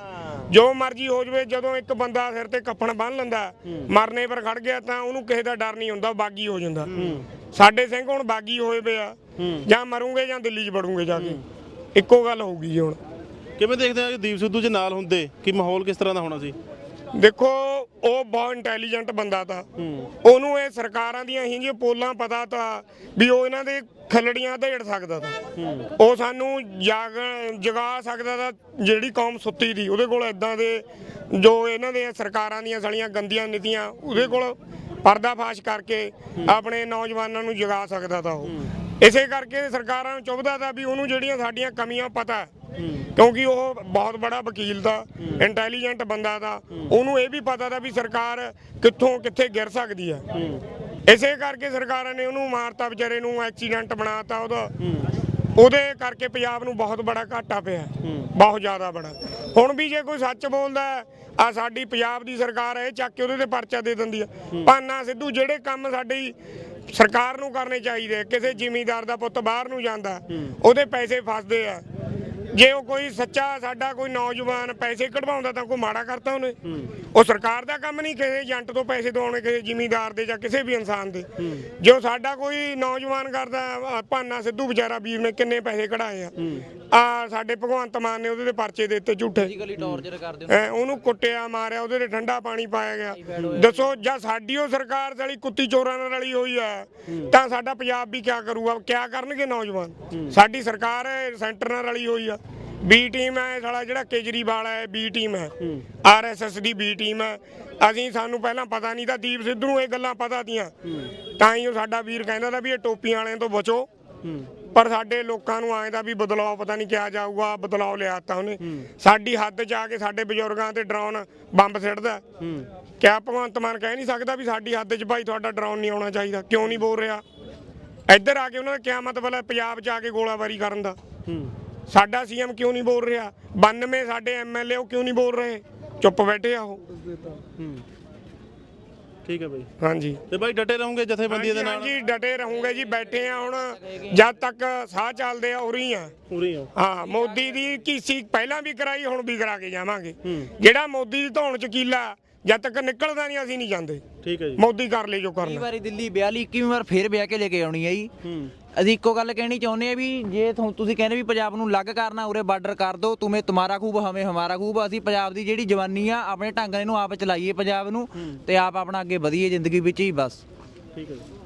ਜੋ ਮਰਜ਼ੀ ਹੋ ਜਵੇ ਜਦੋਂ ਇੱਕ ਬੰਦਾ ਸਿਰ ਤੇ ਕੱਫਣ ਬੰਨ ਲੈਂਦਾ ਮਰਨੇ ਪਰ ਖੜ ਗਿਆ ਤਾਂ ਉਹਨੂੰ ਕਿਸੇ ਦਾ ਡਰ ਨਹੀਂ ਹੁੰਦਾ ਬਾਗੀ ਹੋ ਜਾਂਦਾ। ਸਾਡੇ ਸਿੰਘ ਹੁਣ ਬਾਗੀ ਹੋਏ ਪਏ ਆ। ਜਾਂ ਮਰੂਗੇ ਜਾਂ ਦਿੱਲੀ 'ਚ ਵੜੂਗੇ ਜਾ ਕੇ। ਇੱਕੋ ਗੱਲ ਹੋਊਗੀ ਜੀ ਹੁਣ। ਕਿਵੇਂ ਦੇਖਦੇ ਆ ਦੀਪ ਸਿੱਧੂ ਜੇ ਨਾਲ ਹੁੰਦੇ? ਕਿ ਮਾਹੌਲ ਕਿਸ ਤਰ੍ਹਾਂ ਦਾ ਹੋਣਾ ਸੀ? ਦੇਖੋ, ਉਹ ਬਹੁਤ ਇੰਟੈਲੀਜੈਂਟ ਬੰਦਾ ਤਾ। ਉਹਨੂੰ ਇਹ ਸਰਕਾਰਾਂ ਦੀਆਂ ਹੀ ਜਿਹੀਆਂ ਪੋਲਾਂ ਪਤਾ ਤਾ ਵੀ ਉਹ ਇਹਨਾਂ ਦੇ ਖਲੜੀਆਂ ਧੇੜ ਸਕਦਾ ਤਾ। ਉਹ ਸਾਨੂੰ ਜਾਗ, ਜਗਾ ਸਕਦਾ ਤਾ ਜਿਹੜੀ ਕੌਮ ਸੁੱਤੀ ਦੀ। ਉਹਦੇ ਕੋਲ ਇਦਾਂ ਦੇ ਜੋ ਇਹਨਾਂ ਦੇ ਸਰਕਾਰਾਂ ਦੀਆਂ ਸਲੀਆਂ ਗੰਦੀਆਂ ਨੀਤੀਆਂ, ਉਹਦੇ ਕੋਲ ਪਰਦਾਫਾਸ਼ ਕਰਕੇ ਆਪਣੇ ਨੌਜਵਾਨਾਂ ਨੂੰ ਜਗਾ ਸਕਦਾ ਤਾਂ ਉਹ। ਇਸੇ ਕਰਕੇ ਸਰਕਾਰਾਂ ਨੂੰ ਚੁੱਭਦਾ ਤਾਂ ਵੀ ਉਹਨੂੰ ਜਿਹੜੀਆਂ ਸਾਡੀਆਂ ਕਮੀਆਂ ਪਤਾ ਕਿਉਂਕਿ ਉਹ ਬਹੁਤ ਬੜਾ ਵਕੀਲ ਦਾ ਇੰਟੈਲੀਜੈਂਟ ਬੰਦਾ ਦਾ ਉਹਨੂੰ ਇਹ ਵੀ ਪਤਾ ਦਾ ਵੀ ਸਰਕਾਰ ਕਿੱਥੋਂ ਕਿੱਥੇ ਗਿਰ ਸਕਦੀ ਹੈ। ਇਸੇ ਕਰਕੇ ਸਰਕਾਰਾਂ ਨੇ ਉਹਨੂੰ ਮਾਰਤਾ, ਵਿਚਾਰੇ ਨੂੰ ਐਕਸੀਡੈਂਟ ਬਣਾਤਾ ਉਹਦਾ। ਉਹਦੇ ਕਰਕੇ ਪੰਜਾਬ ਨੂੰ ਬਹੁਤ ਬੜਾ ਘਾਟਾ ਪਿਆ ਬਹੁਤ ਜ਼ਿਆਦਾ ਬੜਾ। ਹੁਣ ਵੀ ਜੇ ਕੋਈ ਸੱਚ ਬੋਲਦਾ ਆ ਸਾਡੀ ਪੰਜਾਬ ਦੀ ਸਰਕਾਰ ਇਹ ਚੱਕ ਕੇ ਉਹਦੇ ਤੇ ਪਰਚਾ ਦੇ ਦਿੰਦੀ ਆ ਪਾਨਾ ਸਿੱਧੂ, ਜਿਹੜੇ ਕੰਮ ਸਾਡੀ ਸਰਕਾਰ ਨੂੰ ਕਰਨੇ ਚਾਹੀਦੇ ਕਿਸੇ ਜ਼ਿਮੀਂਦਾਰ ਦਾ ਪੁੱਤ ਬਾਹਰ ਨੂੰ ਜਾਂਦਾ ਉਹਦੇ ਪੈਸੇ ਫਸਦੇ ਆ। ਜੇ ਉਹ ਕੋਈ ਸੱਚਾ ਸਾਡਾ ਕੋਈ ਨੌਜਵਾਨ ਪੈਸੇ ਕਢਵਾਉਂਦਾ ਤਾਂ ਕੋਈ ਮਾੜਾ ਕਰਤਾ ਉਹਨੇ। ਉਹ ਸਰਕਾਰ ਦਾ ਕੰਮ ਨਹੀਂ ਕਿਸੇ ਏਜੰਟ ਤੋਂ ਪੈਸੇ ਦਵਾਉਣੇ ਕਿਸੇ ਜ਼ਿਮੀਂਦਾਰ ਦੇ ਜਾਂ ਕਿਸੇ ਵੀ ਇਨਸਾਨ ਦੇ। ਜੋ ਸਾਡਾ ਕੋਈ ਨੌਜਵਾਨ ਕਰਦਾ ਭਾਨਾ ਸਿੱਧੂ ਵਿਚਾਰਾ ਵੀਰ ਨੇ ਕਿੰਨੇ ਪੈਸੇ ਕਢਾਏ ਆ। ਆ ਸਾਡੇ ਭਗਵੰਤ ਮਾਨ ਨੇ ਉਹਦੇ ਤੇ ਪਰਚੇ ਦੇ ਦਿੱਤੇ ਝੂਠੇ। ਫਿਜ਼ੀਕਲੀ ਟੌਰਚਰ ਕਰਦੇ ਐ ਉਹਨੂੰ ਕੁੱਟਿਆ ਮਾਰਿਆ ਉਹਦੇ ਤੇ ਠੰਡਾ ਪਾਣੀ ਪਾਇਆ ਗਿਆ। ਦੱਸੋ ਜਾਂ ਸਾਡੀ ਉਹ ਸਰਕਾਰ ਵਾਲੀ ਕੁੱਤੀ ਚੋਰਾਂ ਨਾਲ ਰਲੀ ਹੋਈ ਆ ਤਾਂ ਸਾਡਾ ਪੰਜਾਬ ਵੀ ਕਿਆ ਕਰੂਗਾ ਕਿਆ ਕਰਨਗੇ ਨੌਜਵਾਨ? ਸਾਡੀ ਸਰਕਾਰ ਸੈਂਟਰ ਨਾਲ ਰਲੀ ਹੋਈ ਆ। ਬੀ ਟੀਮ ਹੈ ਸਾਲਾ ਜਿਹੜਾ ਕੇਜਰੀਵਾਲ ਹੈ ਬੀ ਟੀਮ ਹੈ। ਆਰਐਸਐਸ ਦੀ ਬੀ ਟੀਮ ਹੈ ਅਸੀਂ ਸਾਨੂੰ ਪਹਿਲਾਂ ਪਤਾ ਨਹੀਂ ਤਾਂ ਦੀਪ ਸਿੱਧੂ ਨੂੰ ਇਹ ਗੱਲਾਂ ਪਤਾ ਤੀਆਂ। ਤਾਂ ਹੀ ਉਹ ਸਾਡਾ ਵੀਰ ਕਹਿੰਦਾ ਤਾਂ ਵੀ ਇਹ ਟੋਪੀਆਂ ਵਾਲਿਆਂ ਤੋਂ ਬਚੋ। ਪਰ ਸਾਡੇ ਲੋਕਾਂ ਨੂੰ ਆਏ ਦਾ ਵੀ ਬਦਲਾਅ ਪਤਾ ਨਹੀਂ ਕਿਹਾ ਜਾਊਗਾ ਬਦਲਾਅ ਲਿਆਤਾ ਉਹਨੇ। ਸਾਡੀ ਹੱਦ 'ਚ ਆ ਕੇ ਸਾਡੇ ਬਜ਼ੁਰਗਾਂ ਤੇ ਡਰਾਉਣ ਬੰਬ ਸਿੱਟਦਾ। ਕਿਆ ਭਗਵੰਤ ਮਾਨ ਕਹਿ ਨਹੀਂ ਸਕਦਾ ਵੀ ਸਾਡੀ ਹੱਦ 'ਚ ਭਾਈ ਤੁਹਾਡਾ ਡਰਾਉਣ ਨਹੀਂ ਆਉਣਾ ਚਾਹੀਦਾ ਕਿਉਂ ਨਹੀਂ ਬੋਲ ਰਿਹਾ? ਇੱਧਰ ਆ ਕੇ ਉਹਨਾਂ ਦਾ ਕਿਆ ਮਤਲਬ ਹੈ ਪੰਜਾਬ 'ਚ ਆ ਕੇ ਗੋਲਾਬਾਰੀ ਕਰਨ ਦਾ। ਸਾਡਾ ਸੀਐਮ ਕਿਉਂ ਨਹੀਂ ਬੋਲ ਰਿਹਾ? 92 ਸਾਡੇ ਐਮਐਲਏ ਉਹ ਕਿਉਂ ਨਹੀਂ ਬੋਲ ਰਹੇ? ਚੁੱਪ ਬੈਠੇ ਆ ਉਹ। ਠੀਕ ਹੈ ਬਾਈ। ਹਾਂਜੀ। ਤੇ ਬਾਈ ਡਟੇ ਰਹੋਗੇ ਜਥੇਬੰਦੀਆਂ ਦੇ ਨਾਲ? ਹਾਂਜੀ ਡਟੇ ਰਹੂਗੇ ਜੀ ਬੈਠੇ ਆ ਹੁਣ। ਜਦ ਤੱਕ ਸਾਹ ਚੱਲਦੇ ਆ ਉਰੀ ਆ। ਪੂਰੀ ਹੋ ਹਾਂ ਮੋਦੀ ਦੀ ਕੀਸੀ ਪਹਿਲਾਂ ਵੀ ਕਰਾਈ ਹੁਣ ਵੀ ਕਰਾ ਕੇ ਜਾਵਾਂਗੇ। ਜਿਹੜਾ ਮੋਦੀ ਦੀ ਧੌਣ ਚ ਕੀਲਾ ਜਦ ਤੱਕ ਨਿਕਲਦਾ ਨਹੀਂ ਅਸੀਂ ਨਹੀਂ ਜਾਂਦੇ। ਠੀਕ ਹੈ ਜੀ। ਮੋਦੀ ਕਰ ਲੈ ਜੋ ਕਰਨਾ। ਵਾਰੀ ਦਿੱਲੀ 42 21ਵੀਂ ਵਾਰ ਫੇਰ ਵਿਆਹ ਕੇ ਲੈ ਕੇ ਆਉਣੀ ਹੈ ਜੀ। ਹੂੰ। ਅਸੀਂ ਇੱਕੋ ਗੱਲ ਕਹਿਣੀ ਚਾਹੁੰਦੇ ਆ ਵੀ ਜੇ ਤੁਹਾਨੂੰ ਤੁਸੀਂ ਕਹਿੰਦੇ ਵੀ ਪੰਜਾਬ ਨੂੰ ਅਲੱਗ ਕਰਨਾ ਉਰੇ ਬਾਰਡਰ ਕਰ ਦਿਓ ਤੁਮੇ ਤੁਹਾਡਾ ਖੂਬ ਹਮੇ ਹਮਾਰਾ ਖੂਬ ਅਸੀਂ ਪੰਜਾਬ ਦੀ ਜਿਹੜੀ ਜਵਾਨੀ ਆ ਆਪਣੇ ਢੰਗ ਨਾਲ ਇਹਨੂੰ ਆਪ ਚਲਾਈਏ ਪੰਜਾਬ ਨੂੰ ਤੇ ਆਪ ਆਪਣਾ ਅੱਗੇ ਵਧੀਏ ਜ਼ਿੰਦਗੀ ਵਿੱਚ ਹੀ ਬਸ। ਠੀਕ ਹੈ ਜੀ।